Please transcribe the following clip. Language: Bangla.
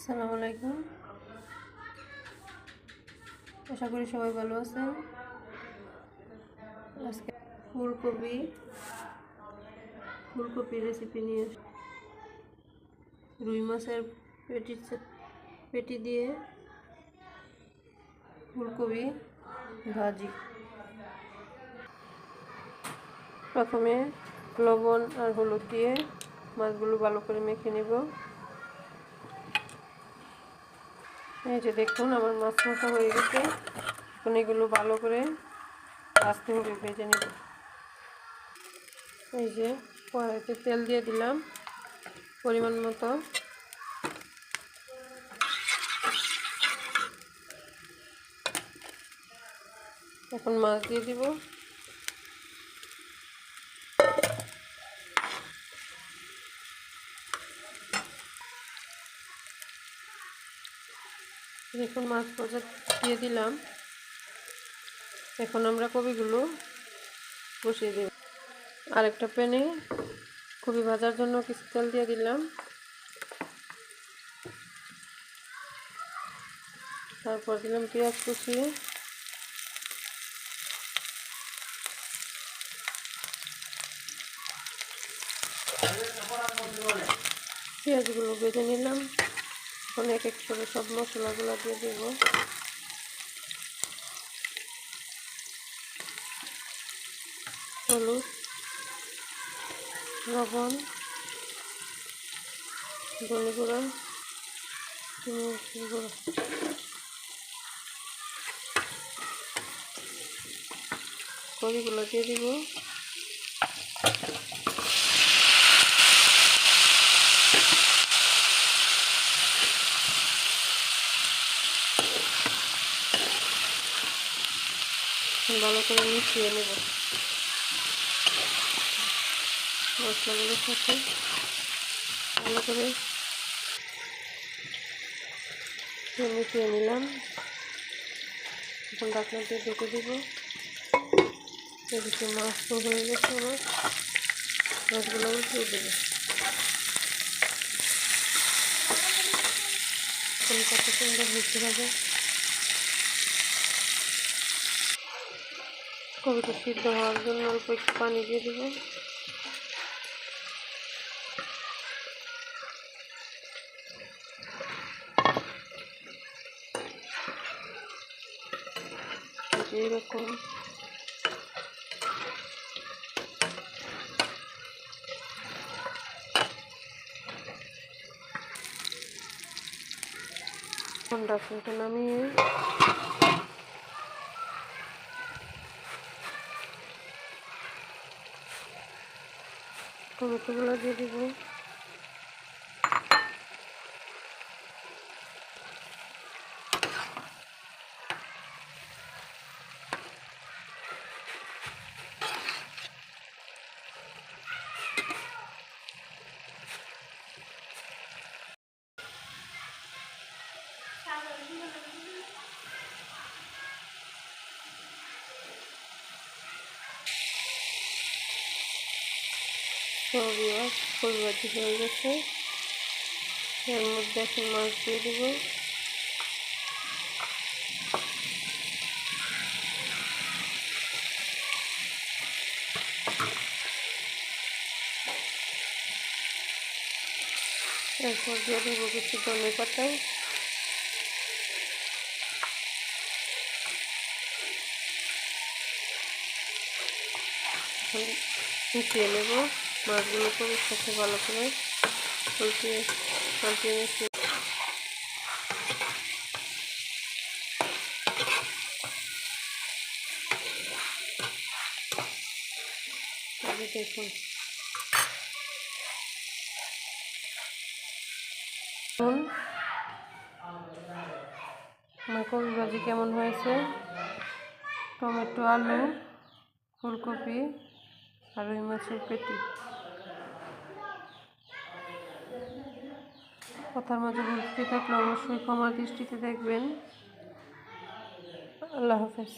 আসসালামু আলাইকুম। আশা করি সবাই ভালো আছেন। আজকে ফুলকপি ফুলকপির রেসিপি নিয়ে রুই মাছের পেটি পেটি দিয়ে ফুলকপি ভাজি। প্রথমে লবণ আর হলুদ দিয়ে মাছগুলো ভালো করে মেখে নেব। এই যে দেখুন, আমার মাছ মাখা হয়ে গেছে। এখন এগুলো ভালো করে ভাজতে হবে ভেজে নেব। এই যে কড়াইতে তেল দিয়ে দিলাম, পরিমাণ মতো। এখন মাছ দিয়ে দিব। দেখুন, মাছ ভাজা দিয়ে দিলাম। এখন আমরা কবিগুলো বসিয়ে দেব। আরেকটা প্যানে কবি ভাজার জন্য কিছু তেল দিয়ে দিলাম। তারপর দিলাম পেঁয়াজ কুচি পেঁয়াজগুলো বেজে নিলাম। এখন এক এক করে সব মশলাগুলো দিয়ে দেবো। হলুদ, লবণ, ধনে গুঁড়া গুঁড়া। কড়িগুলো দিয়ে দিব। ভালো করে মিশিয়ে নেব। মশলাগুলোর সাথে ভালো করে মিশিয়ে নিলাম। এখন ডাকনা দিয়ে ঢেকে দিব। এদিকে মাছ তো হয়ে গেছে আমার। মাছগুলো উঠিয়ে দেবো। কত সুন্দর হচ্ছে হবে কবিটা সিদ্ধ হওয়ার জন্য অল্প একটু পানি দিয়ে দেবো। এরকম ঠান্ডা করে নামিয়ে টমেটোগুলো দিয়ে দিব। সবই ফুল ভাজি হয়ে গেছে। এর মধ্যে এখন মাছ দিয়ে দেবো। এরপর দিয়ে দেবো কিছু ধনে পাতা। মিশিয়ে নেব। মাছগুলো করে সাথে ভালো করে উল্টিয়ে, পাল্টিয়ে মিশিয়ে দেখুন। ভাজি কেমন হয়েছে? টমেটো, আলু, ফুলকপি আর ওই মাছের পেটি। কথার মাঝে বুঝতে থাকলে অবশ্যই ক্ষমার দৃষ্টিতে দেখবেন। আল্লাহ হাফেজ।